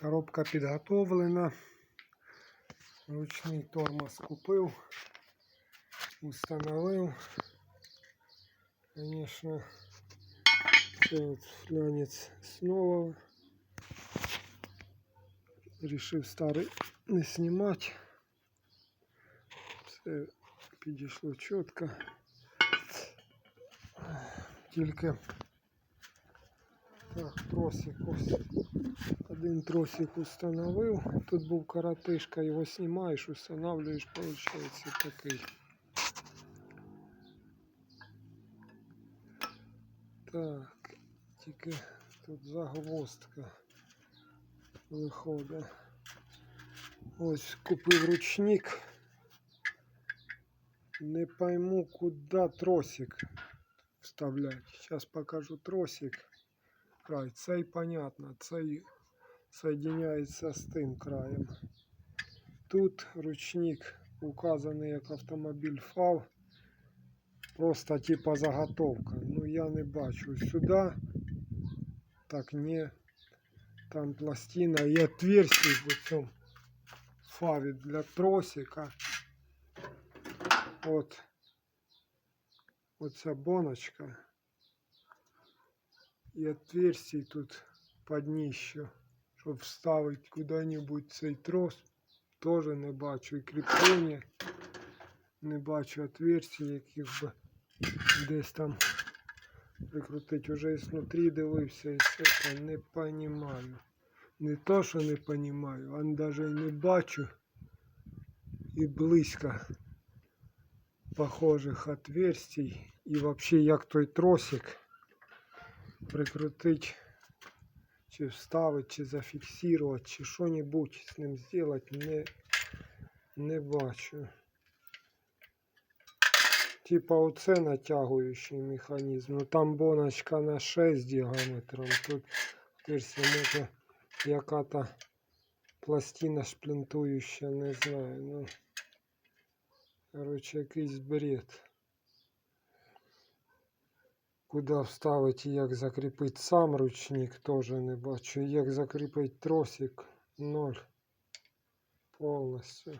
Коробка підготовлена. Ручний тормоз купив, установив. Конечно, це от флянець снова. Рішив старий не знімати. Все підійшло чітко. Тільки так, тросик ось. Один тросик установив. Тут був коротишка, його знімаєш, устанавливаєш, виходить такий. Так, тільки тут загвоздка виходить. Ось купив ручник. Не пойму, куда тросик вставлять. Сейчас покажу тросик. Край. Цей понятно. Цей соединяється з тим краєм. Тут ручник указаний як автомобіль FAW. Просто типа заготовка. Ну я не бачу. Сюди так не. Там пластина і отверстие в цьому фаві для тросика. От оця боночка. І отверстие тут под дніще, щоб вставити куди-небудь цей трос. Тоже не бачу. І кріплення. Не бачу отверстий, яких би десь там прикрутити. Уже і знутрі дивився і все там не понімаю. Не то, що не понімаю, а навіть і не бачу і близько похожих отверстий. І взагалі як той тросик прикрутить, чи вставити, чи зафіксувати, чи що-небудь з ним зробити, не, не бачу. Типа оце натягуючий механізм. Ну там боночка на 6 діаметром. Тут може яка-то пластина шплінтуюча, не знаю. Ну, коротше, якийсь бред. Куди вставити і як закріпити сам ручник, теж не бачу. Як закріпити тросик, ноль. Повністю.